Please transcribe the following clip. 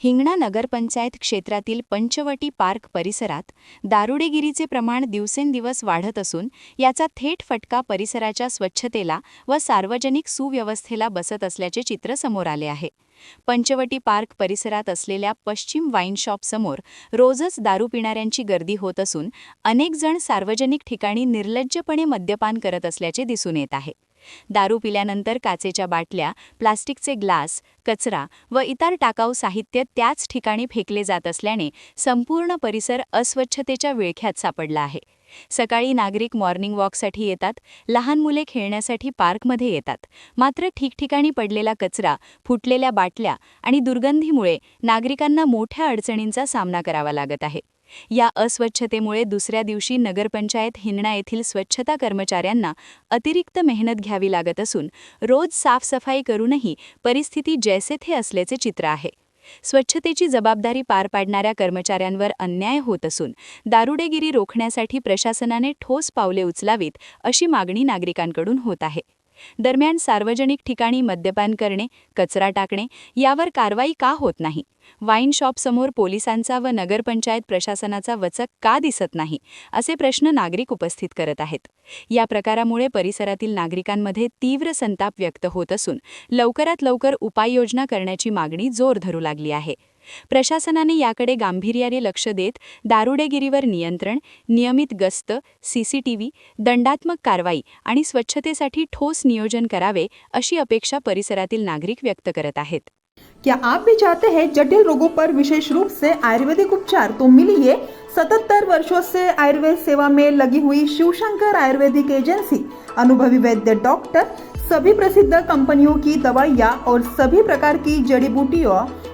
हिंगणा नगरपंचायत क्षेत्रातील पंचवटी पार्क परिसरात दारुडेगिरीचे प्रमाण दिवसेंदिवस वाढत असून याचा थेट फटका परिसराच्या स्वच्छतेला व सार्वजनिक सुव्यवस्थेला बसत असल्याचे चित्र समोर आले आहे. पंचवटी पार्क परिसरात असलेल्या पश्चिम वाईन शॉपसमोर रोजच दारू पिणाऱ्यांची गर्दी होत असून अनेक जण सार्वजनिक ठिकाणी निर्लज्जपणे मद्यपान करत असल्याचे दिसून येत आहे. दारू पिल्यानंतर काचेच्या बाटल्या प्लास्टिकचे ग्लास कचरा व इतर टाकाऊ साहित्य त्याच ठिकाणी फेकले जात असल्याने संपूर्ण परिसर अस्वच्छतेच्या विळख्यात सापडला आहे. सकाळी नागरिक मॉर्निंग वॉकसाठी येतात लहान मुले खेळण्यासाठी पार्कमध्ये येतात. मात्र ठिकठिकाणी पडलेला कचरा फुटलेल्या बाटल्या आणि दुर्गंधीमुळे नागरिकांना मोठ्या अडचणींचा सामना करावा लागत आहे. या अस्वच्छतेमुळे दुसऱ्या दिवशी नगरपंचायत हिंगणा येथील स्वच्छता कर्मचाऱ्यांना अतिरिक्त मेहनत घ्यावी लागत असून रोज साफसफाई करूनही परिस्थिती जैसे थे असल्याचे चित्र आहे. स्वच्छतेची जबाबदारी पार पाडणाऱ्या कर्मचाऱ्यांवर अन्याय होत असून दारुडेगिरी रोखण्यासाठी प्रशासनाने ठोस पावले उचलावीत अशी मागणी नागरिकांकडून होत आहे. दरम्यान सार्वजनिक ठिकाणी मद्यपान करणे कचरा टाकणे यावर कारवाई का होत नाही? वाईन शॉपसमोर पोलिसांचा व नगरपंचायत प्रशासनाचा वचक का दिसत नाही? असे प्रश्न नागरिक उपस्थित करत आहेत. या प्रकारामुळे परिसरातील नागरिकांमध्ये तीव्र संताप व्यक्त होत असून लवकरात लवकर उपाययोजना करण्याची मागणी जोर धरू लागली आहे. प्रशासनाने याकडे गांभीर्याने लक्ष देत दारुडेगिरीवर नियंत्रण नियमित गस्त सीसीटीव्ही दंडात्मक कारवाई आणि स्वच्छतेसाठी ठोस नियोजन करावे अशी अपेक्षा परिसरातील नागरिक व्यक्त करत आहेत. क्या आप भी चाहते हैं जटिल रोगों पर विशेष रूप से आयुर्वेदिक उपचार? तो मिलिए 77 वर्षों से आयुर्वेद सेवा में लगी हुई शिवशंकर आयुर्वेदिक एजेंसी अनुभवी वैद्य डॉक्टर सभी प्रसिद्ध कंपनियों की दवाइयाँ और सभी प्रकार की जड़ी बूटियों